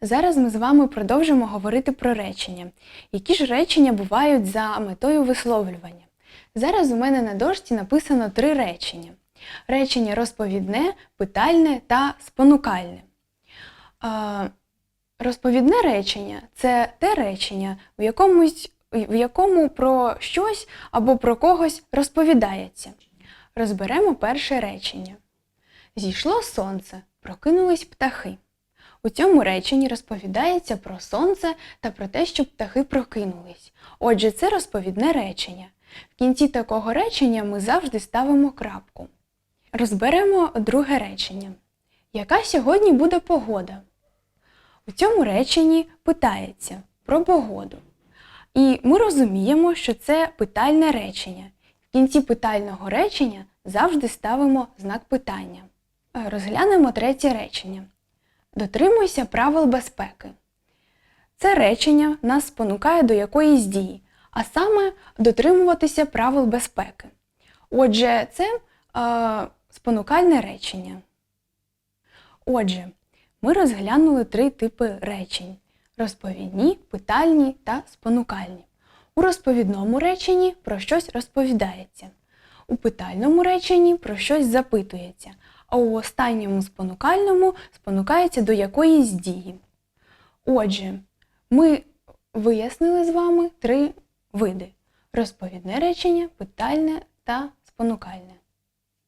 Зараз ми з вами продовжимо говорити про речення. Які ж речення бувають за метою висловлювання? Зараз у мене на дошці написано три речення: речення розповідне, питальне та спонукальне. Розповідне речення це те речення, в якомусь, в якому про щось або про когось розповідається. Розберемо перше речення. Зійшло сонце, прокинулись птахи. У цьому реченні розповідається про сонце та про те, що птахи прокинулись. Отже, це розповідне речення. В кінці такого речення ми завжди ставимо крапку. Розберемо друге речення. Яка сьогодні буде погода? У цьому реченні питається про погоду. І ми розуміємо, що це питальне речення. В кінці питального речення завжди ставимо знак питання. Розглянемо третє речення. Дотримуйся правил безпеки. Це речення нас спонукає до якоїсь дії, а саме дотримуватися правил безпеки. Отже, це е, спонукальне речення. Отже, ми розглянули три типи речень: розповідні, питальні та спонукальні. У розповідному реченні про щось розповідається, у питальному реченні про щось запитується, а у останньому спонукальному спонукається до якоїсь дії. Отже, ми вияснили з вами три види: розповідне речення, питальне та спонукальне.